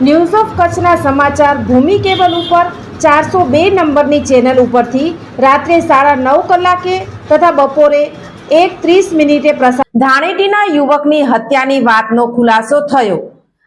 news of કચ્છના સમાચાર ભૂમિ cable ઉપર ચારસો બે નંબરની ચેનલ ઉપરથી રાત્રે સાડા નવ કલાકે તથા બપોરે એક ત્રીસ મિનિટે પ્રસાર ધાણેટીના યુવકની હત્યાની વાતનો ખુલાસો થયો.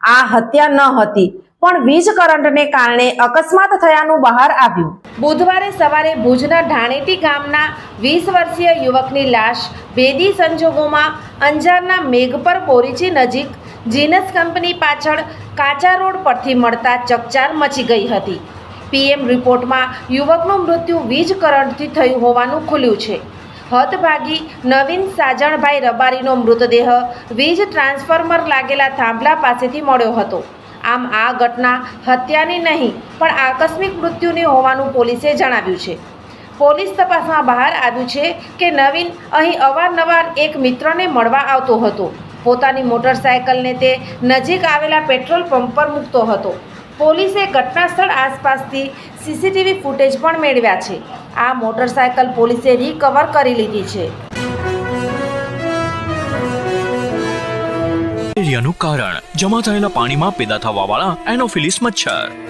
આ હત્યા ન હતી, પણ વીજ કરંટને કારણે અકસ્માત થયાનું બહાર આવ્યું. બુધવારે સવારે ભુજના ઢાણેટી ગામના વીસ વર્ષીય યુવકની લાશ ભેદી સંજોગોમાં અંજારના મેઘપર બોરીચી નજીક જીનસ કંપની પાછળ કાચા રોડ પરથી મળતા ચકચાર મચી ગઈ હતી. પીએમ રિપોર્ટમાં યુવકનું મૃત્યુ વીજ કરંટથી થયું હોવાનું ખુલ્યું છે. હદભાગી નવીન સાજણભાઈ રબારીનો મૃતદેહ વીજ ટ્રાન્સફોર્મર લાગેલા થાંભલા પાસેથી મળ્યો હતો. આમ આ ઘટના હત્યાની નહીં, પણ આકસ્મિક મૃત્યુની હોવાનું પોલીસે જણાવ્યું છે. પોલીસ તપાસમાં બહાર આવ્યું છે કે નવીન અહીં અવારનવાર એક મિત્રને મળવા આવતો હતો. પોતાની મોટરસાયકલને તે નજીક આવેલા પેટ્રોલ પંપ પર મૂકતો હતો. પોલીસે ઘટનાસ્થળ આસપાસથી સીસીટીવી ફૂટેજ પણ મેળવ્યા છે. આ મોટરસાયકલ પોલીસે રિકવર કરી લીધી છે. એરિયાનું કારણ, જમા થયેલા પાણીમાં પેદા થવાવાળા એનોફિલિસ મચ્છર.